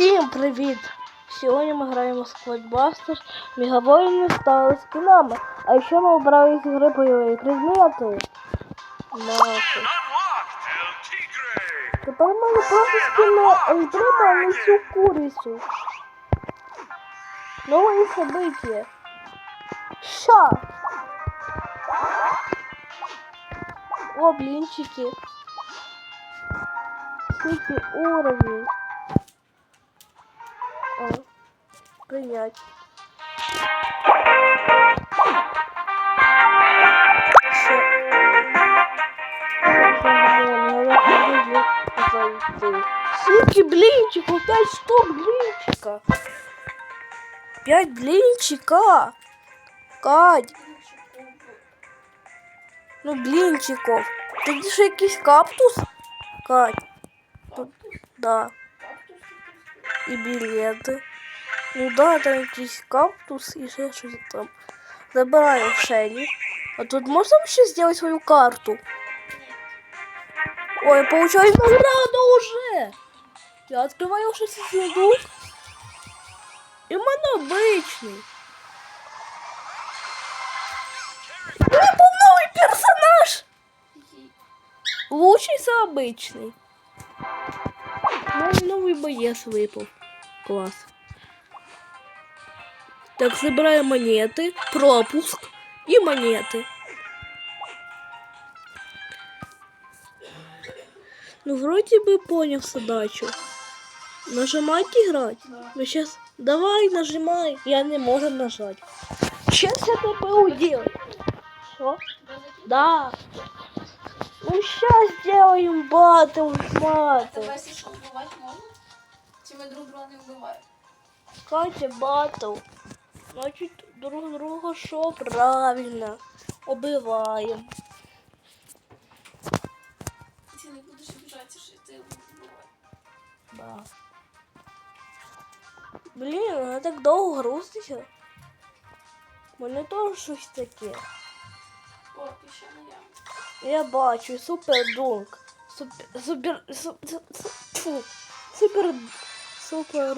Всім привіт! Сьогодні ми граємо в Squadbusters, Мегавоїни стали скінами, а ще ми обрали з гри бойової предмети. Наші. Тепер в мене просто скіни Ельдрима на цю курицю. Новые события. Ща! О, блинчики. Сколько уровней. Принять. Всё. Сколько блинчиков? Пять штук блинчика. Пять блинчика. Кать. Ну, блинчиков. Тут же якийсь кактус? Кать. Тут, да. І білети. Ну да, там якийсь кактус і ще щось там. Забираю в Шелі. А тут можно вообще сделать свою карту? Ой, я получаю награду уже. Я открываю уже сундук. І в мене обичний. У мене був новий персонаж. Лучший за обичний. У мене новий боєць випав. Клас. Так, забираємо монети, пропуск і монети. Ну, вроде бы понял задачу. Нажимать играть? Ну сейчас давай нажимай. Я не могу нажать. Сейчас я ТПУ делаю. Что? Да. Ну сейчас сделаем батл батл. Тебе якщо що вбивати можна? Чи ми друг друга не вбиваємо? Катя батл. Значит, друг друга что правильно. Убиваем. Ти не будеш обіжатися, що ти. Да. Блін, вона так довго груститься. Мене теж щось таке. О, і ще не я. Я бачу супер дунк. Супер супер супер супер.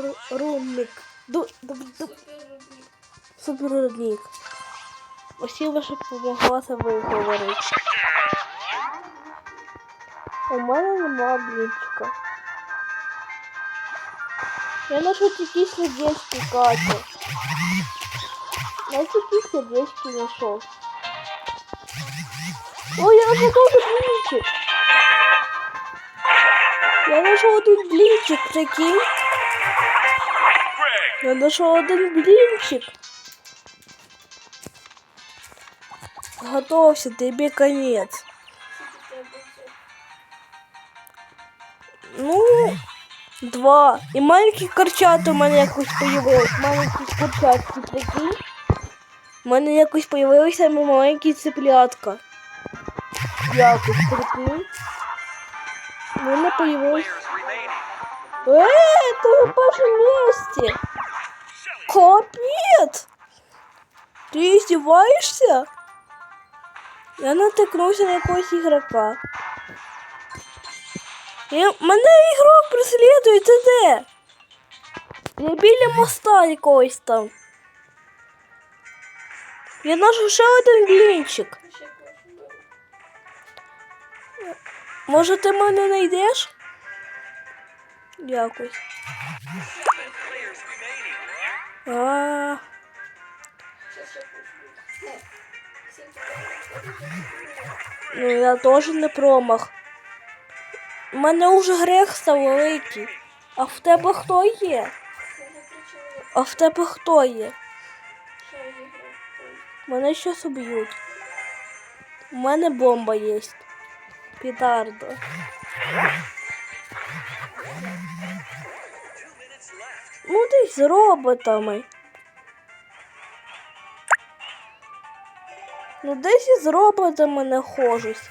Ду, ду, ду, супер рудник. Спасибо, що допомогла це виговорити. У мене нема блінчика. Я знайшов такі сердечки, Катя. Я такі сердечки знайшов. Ой, я знайшов тут блінчик. Я знайшов один блінчик, прикинь. Greg! Я знайшов один блінчик. Готовься, тобі конець. Скільки в тебе це? Ну, два. І маленькі корчата у мене якось появилось. Маленькі курчатки, прикинь. У мене якось появилися маленькі цыплятка. Якось, прикинь. У мене появилось... Э, ты на першому місці. Капец! Ты издеваешься? Я натикнувся на якогось ігрока. Я... Мене ігрок преслідує, ти де? Я біля моста якогось там. Я знайшов ще один блінчик. Може ти мене знайдеш? Якось. А, ну я теж не промах. У мене вже грех великий. А в тебе хто є? А в тебе хто є? Мене щас уб'ють. У мене бомба є. Петарда. Ну десь з роботами. Ну десь із роботами нахожусь.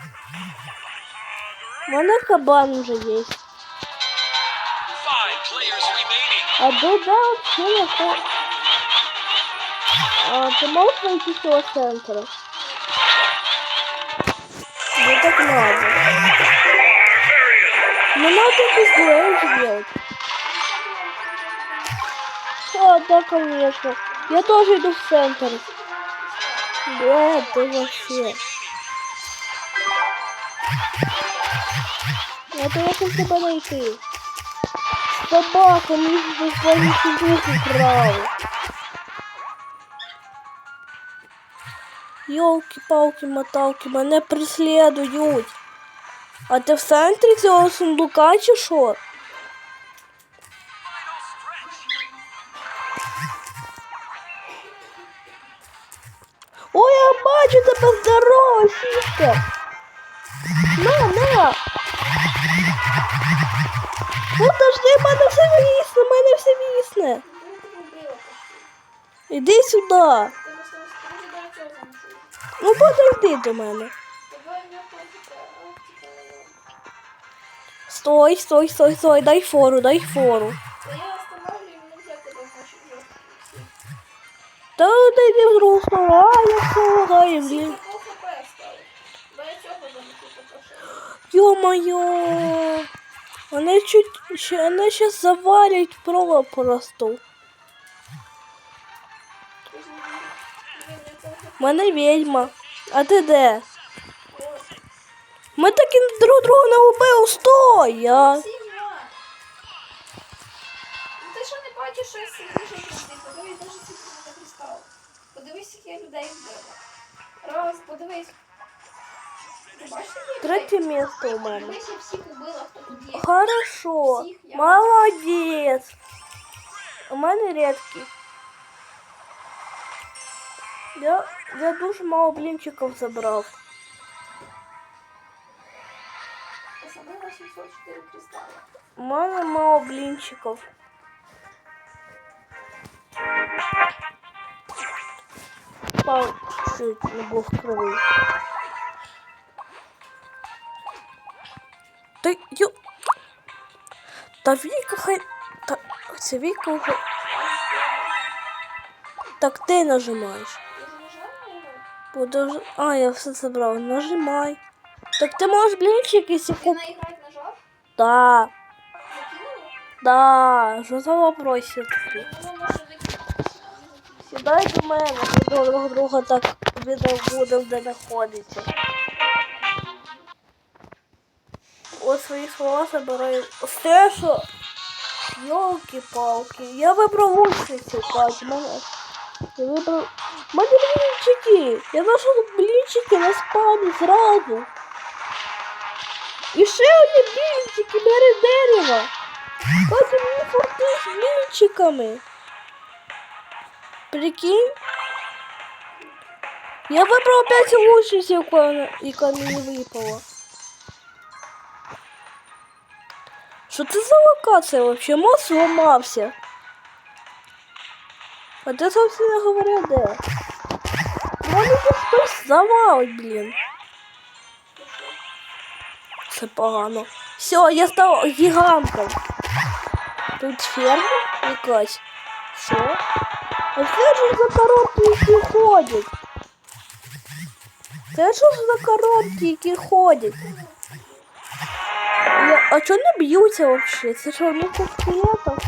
У мене кабан вже є. А де да вообще не хо... А, ты можешь найти всего центра? Да так надо. Ну надо без дуэль сделать. А, да, конечно. Я тоже иду в центр. Бля, ты вообще. Это очень собака. Собака, мне ты свою фигуру украл. Йолки-палки, моталки, мене преследуют! А ты в центре цього сундука чи? Стоп. На, на! Подожди, мене все вісне, мене все вісне. Іди сюди. Ну подожди до мене. Стой, стой, стой, стой, дай фору, дай фору. Та ти не вдруг, а я встала, блін. Ё-моё! Она чуть... Она сейчас завалит проба просто. Мене ведьма. А ты де? мы таки друг друга не убив, стой! Я... Подивись, як я людей вбила. Раз, подивись. Третє место у мамы. Хорошо. молодец. У мене рідкий. Я, я дуже мало блинчиков забрал. Мама мало блинчиков. Пау, чуть не був кровий. Та ю. Та віку хай. Та це віку хай. Так ти нажимаєш. Подож... А, я все забрав. Нажимай. Так ти можеш блінчики сіку. Ти на нажав? Да. Да, що за вопросів. Сідай до мене, до друг друга так відео буде, де знаходиться. от свої слова забираю. Все, що... Йолки-палки. Я выбрал устрицю, Кать, мене. Я выбрал... Мені блінчики! Я нашел блинчики на спані сразу. І ще блинчики блінчики бери дерева. Катя мені форти з блінчиками. Прикинь. Я вибрав опять лучшую, яка мені випала. Что це за локация вообще? Мозг сломался? Вот де, собственно говоря, де? Надо хтось завалить, блин! Це погано. Все, я стал гигантом. Тут ферма якась. Що? А что ж за коробки, які Ты что за коробки, які? А чё они бьются вообще? Это что, у как скелетов?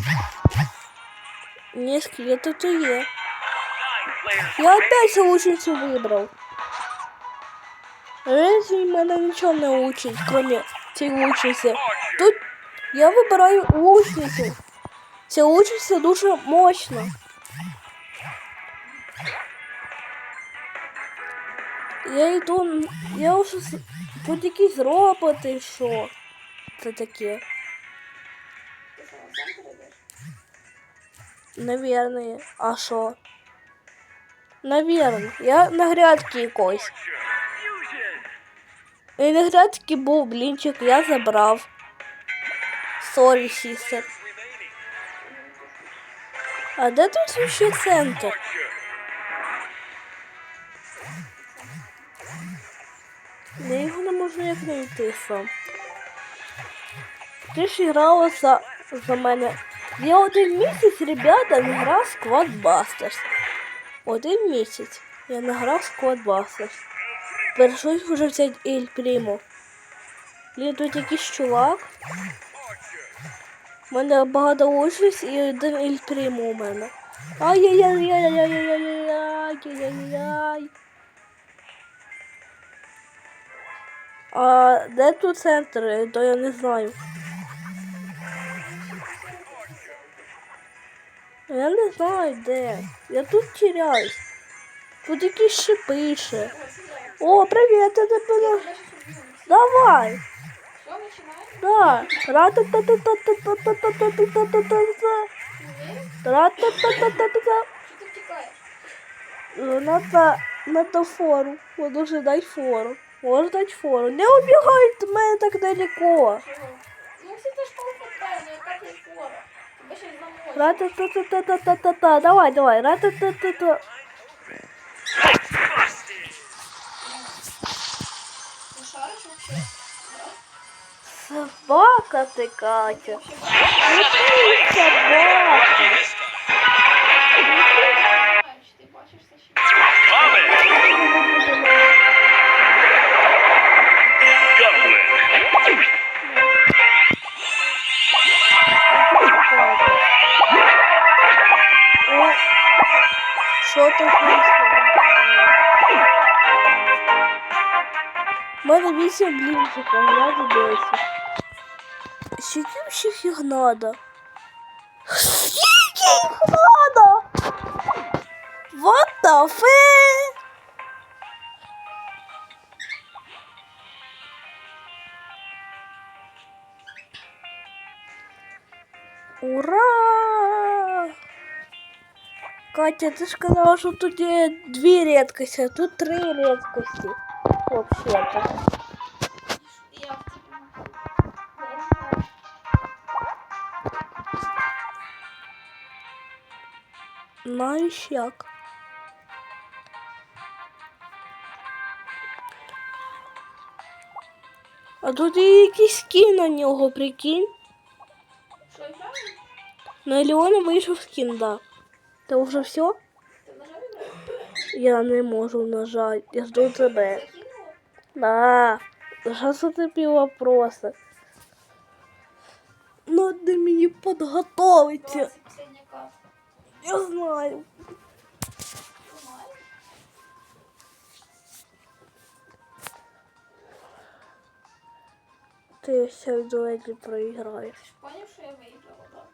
Не скелетов то е. Я опять лучницу выбрал. Разве меня ничего не учит, кроме цей лучницы? Тут я выбираю лучницу. Ця лучниця дуже мощно. Я иду, я вже будь-якісь роботы что? це таке? Наверное. А що? Наверное. Я на грядки якось. І на грядки був блинчик я забрав. сори сестер А де тут вообще центр? Де його не можна як знайти сам? Ти ж грала за, мене. Я один місяць, ребята, не грав Squad Busters. Один місяць. Я не грав Squad Busters. Першось вже взяти Ель Прімо. Блін, тут якийсь чувак. У мене багато офіс і один Ель Приму у мене. Ай-яй-яй-яй-яй-яй-яй-яй-яй-яй-яй. А де тут центр, то я не знаю. Я не знаю де. Я тут теряюсь. Тут якісь шипише. О, привіт, я тебе. Давай. Да. Надо, ну, надо фору. Он должен дать фору. Можешь дать фору. Не убегай от меня так далеко. Ну, если ты школу подправил, так не фора? Ра-та-та-та-та-та-та-та. Давай, давай. Ра-та-та-та-та. Катя. всіх їх надо? Скільки їх надо? What the fuck? Ура! Катя, ты сказала, что тут є две редкости, а тут три редкости. Вообще-то. Знаєш як? А тут є якийсь скін на нього, прикинь. Що? На Леона вийшов скін, да. Це вже все? Я не можу нажати. Я жду тебе. Да. Сейчас тобі вопроси. Надо мені підготовитися. 20 последня карта. Я знаю. Ти ще в дуелі проіграєш. Поняв, що я виіграла, так?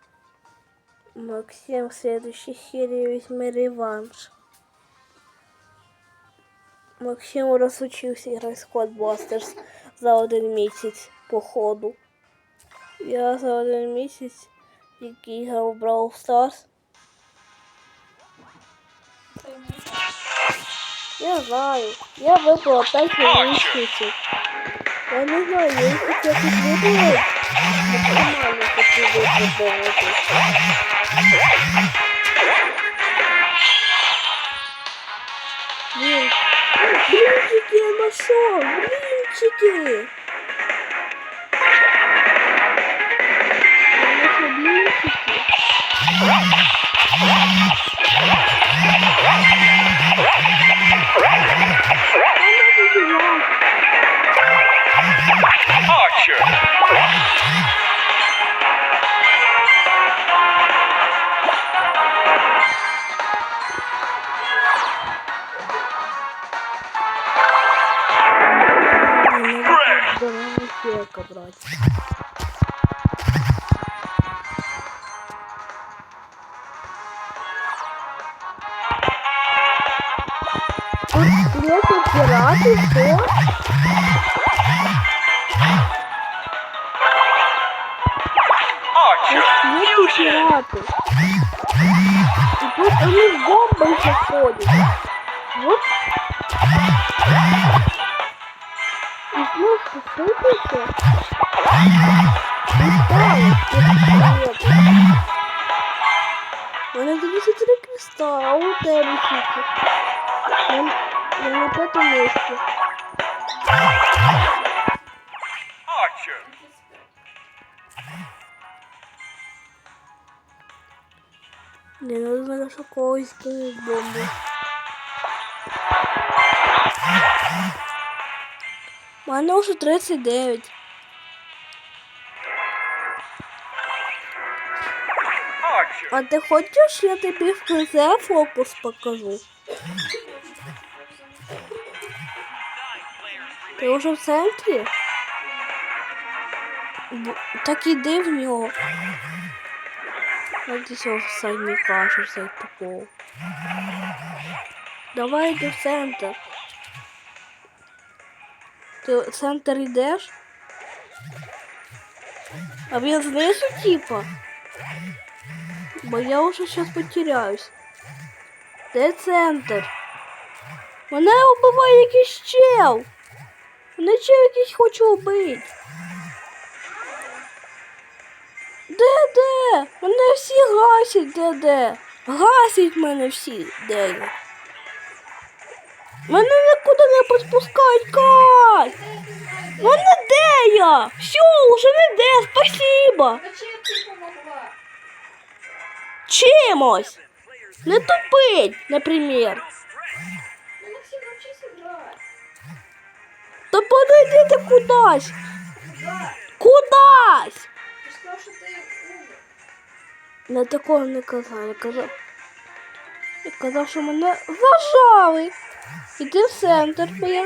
Максим в следующей серии візьме реванш. Максим розучився грати в Squad Busters за один місяць по ходу. Я за один місяць, який грав в Brawl Stars, Não vai. Minha avó colocar isso no difícil. Eu não olhei porque eu fiz muito medo. Mano, eu fiz muito bom. Blink, macho! Blink! Blink! Blink! Archer. Давайте что? Ну пираты. И тут они в гомбы заходят. Вот. И ну, слышите? Archer. Не надо мене що когось бомбу. У мене вже 39. А ти хочеш, я тобі в кінці фокус покажу? Ти вже в центрі? Так іди в нього. А ти що все попов. Давай йди в центр. Ти в центр йдеш? А він знизу типа? Бо я уже сейчас потеряюсь. Де центр? Мене вбиває якийсь чел. Мене чел якийсь хоче вбити. Де? Мене всі гасять, де де? Гасять мене всі, де? Мене нікуди не підпускають, Кать! Мене де я? Все, уже не де, спасибо. Чимось. Не тупить, наприклад. Ну. Та подойди ти кудись. Да. Кудись. Ти сказав, що ти Я такого не казав. Я казав, я казав, що мене зажали. Іди в центр, бо я,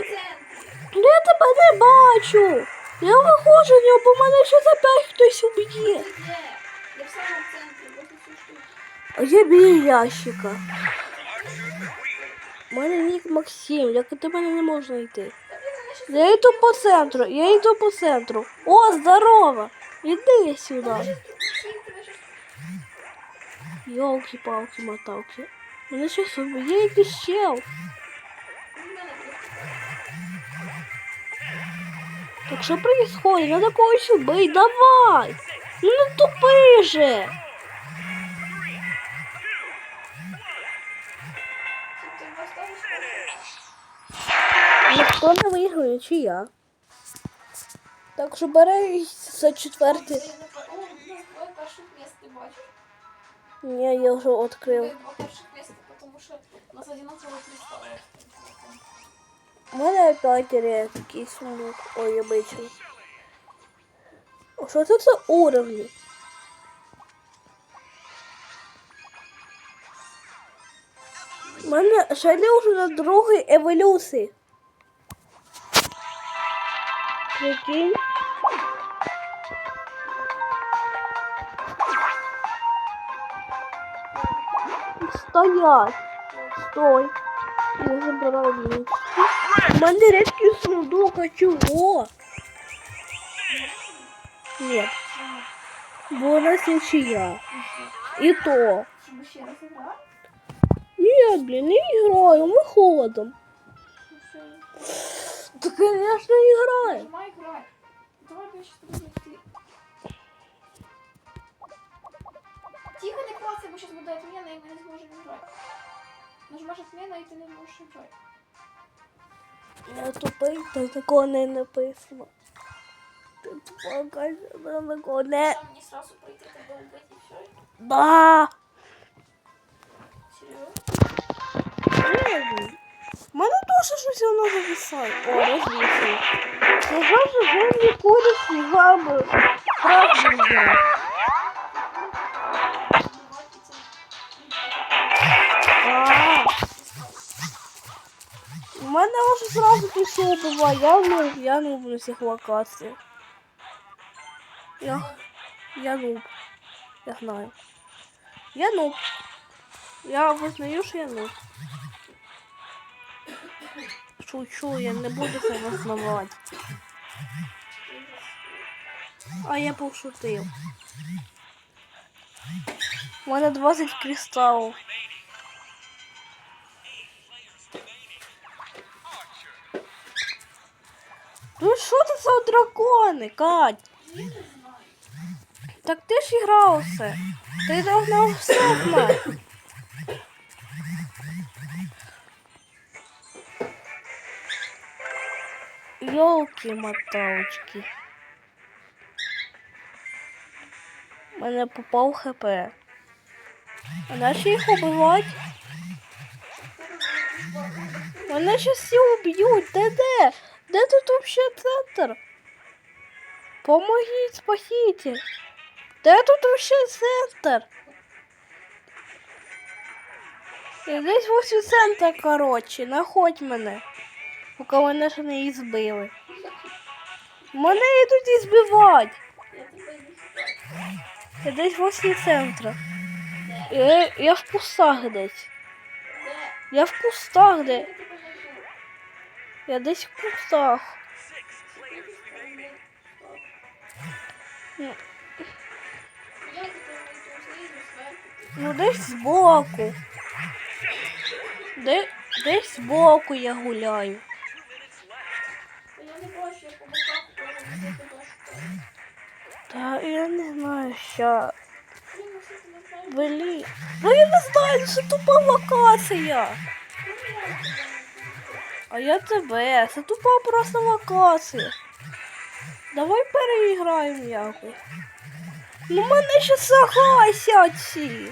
я тебе не бачу. Я виходжу бо мене ще опять хтось уб'є. Ти. А я біля ящика. У мене нік Максим, як до мене не можна йти. Я йду по центру, я йду по центру. О, здорово! Іди сюди. Щось... Йолки-палки, моталки. Мене щось є якийсь чел. Так що происходит? Надо когось убить, давай! Ну не тупи же! Ніхто не виграє, чи. Так що бери за четвертий. Нас одинаково кристалли. У мене опять є такий сундук. Ой, обичний. А що це за уровні? У мене Шелі вже на другій еволюції. Прикинь. Стоять. Стой. Я забираю вінчики. У мене рідкий сундук, а чого? Нет. Бо у нас нічия. І то. Щоб ще раз грати? Ні, блін, не граю, ми холодом. Та, конечно, не граю. Нажимай грати. Давай Тихо, не клацай, бо щас буде отмена, і ми не зможемо грати. Нажимаєш отмена, і ти не зможеш грати. Я тупий, та такого не написано. Ти на такого не. Сам мені сразу прийти, тебе убити, і все. Да. Серйозно? У мене теж щось воно зависає. О, розвісив. Ну, завжди вже не курить і гами. Правда, мене вже зразу пішло буває. Я нуб, я нуб на всіх локаціях. Я, я нуб. Я знаю. Я нуб. Я визнаю, що я нуб. Шучу, я не буду це визнавати. А я пошутив. У мене 20 кристалів. Дракони, Кать? Так ти ж грався. Ти должна все знати. Йолки-моталочки. У мене попав ХП. А наші їх убивати? Мене щас всі уб'ють. Де де? Де тут вообще центр? Помогіть, спасіть. Де тут вообще центр? Я десь возле центра, коротше, находь мене. Поки мене ще не ізбили. Мене йдуть і збивати. Десь возле центра. Я, я в кустах десь. Я в кустах Я де. Я десь в кустах. Зверху. Ну десь збоку. Де, десь збоку я гуляю. Та Я не знаю, що. Блін, ну що я не знаю, це тупа локація. А я тебе. Це тупа просто локація. Давай переіграємо якось. Ну мене ще загасять всі.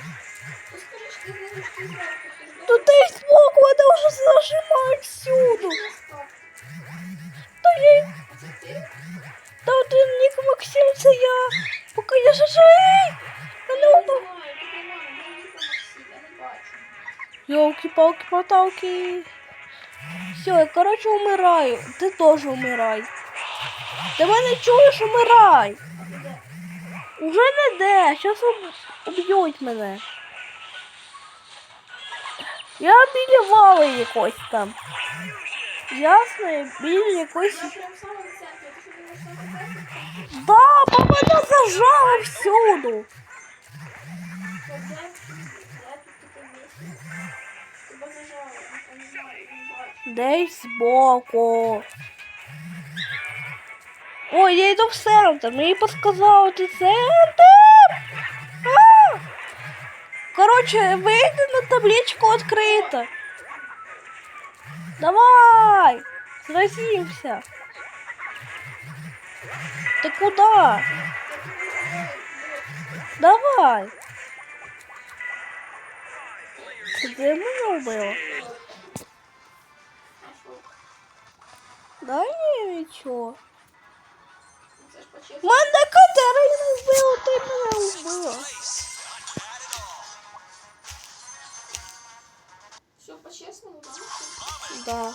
Ну. Тут десь збоку мене вже зажимають всюду. Та я? Та один нік Максим, це я. Поки я ще живий. Я Я не не одну. знаю, тут немає, де Ніка Максим, я не бачу. Йолки-палки, поталки. Все, я, короче, умираю. Ти теж умирай. Ти мене чуєш, умирай. Уже не де, зараз уб'ють мене. Я біля вали якось там. Ясно, біля якось. Да, бо мене зажали всюду. Та де? Ой, я йду в центр. Мені подсказали ти центр. А! Короче, вийди на табличку відкрита. Давай! Сразимся. Ты куда? Давай. Ты где меня убила? А що? Да ні, нічого. Мене Катерина вбила, ти мене вбила. Все по-чесному, да? Да.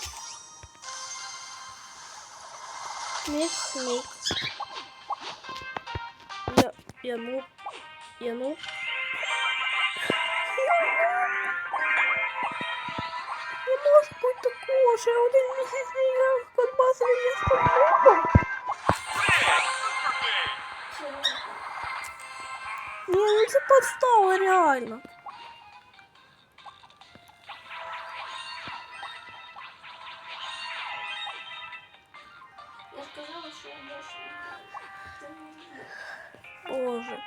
Мік, мік. Я, я ну, я ну. Не може бути такого, що я один місяць не грав в колбасовий місто. Все, Ні, ну це подстава реально. я сказала, що я більше не знаю. Ти не знаєш. Боже.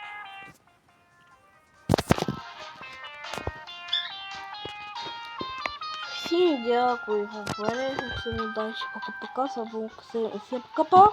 Всім дякую за перегляд, всім удачі, пока-пока, з вами був Ксен- всім пока